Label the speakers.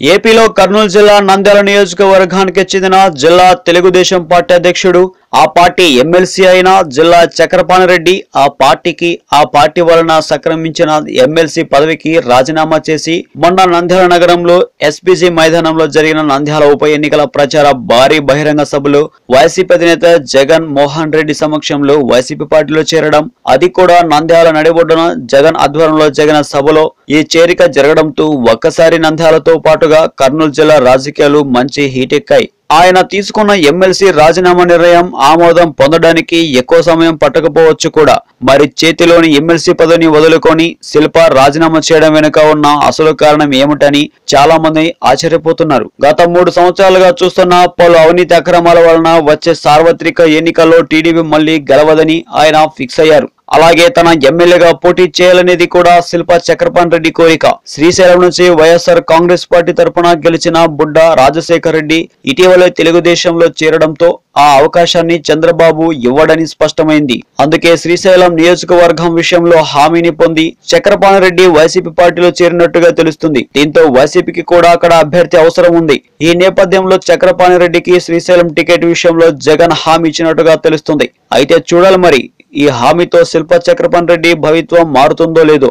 Speaker 1: ఏపీలో కర్నూలు జిల్లా నంద్యాల నియోజకవర్గానికి చెందిన జిల్లా తెలుగుదేశం పార్టీ అధ్యక్షుడు ఆ పార్టీ ఎమ్మెల్సీ అయిన జిల్లా చక్రపాణిరెడ్డి ఆ పార్టీకి ఆ పార్టీ వలన సక్రమించిన ఎమ్మెల్సీ పదవికి రాజీనామా చేసి మొన్న నంద్యాల నగరంలో ఎస్పీజీ మైదానంలో జరిగిన నంద్యాల ఉప ఎన్నికల ప్రచార భారీ బహిరంగ సభలో వైసీపీ అధినేత జగన్ మోహన్ రెడ్డి సమక్షంలో వైసీపీ పార్టీలో చేరడం అది కూడా నంద్యాల నడిబొడ్డున జగన్ ఆధ్వర్యంలో జరిగిన సభలో ఈ చేరిక జరగడంతో ఒక్కసారి నంద్యాలతో పాటుగా కర్నూలు జిల్లా రాజకీయాలు మంచి హీటెక్కాయి. ఆయన తీసుకున్న ఎమ్మెల్సీ రాజీనామా నిర్ణయం ఆమోదం పొందడానికి ఎక్కువ సమయం పట్టకపోవచ్చు కూడా. మరి చేతిలోని ఎమ్మెల్సీ పదవిని వదులుకొని శిల్ప రాజీనామా చేయడం వెనుక ఉన్న అసలు కారణం ఏమిటని చాలా మంది ఆశ్చర్యపోతున్నారు. గత మూడు సంవత్సరాలుగా చూస్తున్న పలు అవినీతి అక్రమాల వలన వచ్చే సార్వత్రిక ఎన్నికల్లో టీడీపీ మళ్ళీ గెలవదని ఆయన ఫిక్స్ అయ్యారు. అలాగే తన ఎమ్మెల్యేగా పోటీ చేయాలనేది కూడా శిల్ప చక్రపాణి రెడ్డి కోరిక. శ్రీశైలం నుంచి వైఎస్ఆర్ కాంగ్రెస్ పార్టీ తరపున గెలిచిన బుడ్డ రాజశేఖర్ రెడ్డి ఇటీవలే తెలుగుదేశంలో చేరడంతో ఆ అవకాశాన్ని చంద్రబాబు ఇవ్వడని స్పష్టమైంది. అందుకే శ్రీశైలం నియోజకవర్గం విషయంలో హామీని పొంది చక్రపాణి రెడ్డి వైసీపీ పార్టీలో చేరినట్టుగా తెలుస్తుంది. దీంతో వైసీపీకి కూడా అక్కడ అభ్యర్థి అవసరం ఉంది. ఈ నేపథ్యంలో చక్రపాణి రెడ్డికి శ్రీశైలం టికెట్ విషయంలో జగన్ హామీ ఇచ్చినట్టుగా తెలుస్తుంది. అయితే చూడాలి మరి ఈ హామీతో శిల్ప చక్రపాణి రెడ్డి భవిత్వం మారుతుందో లేదో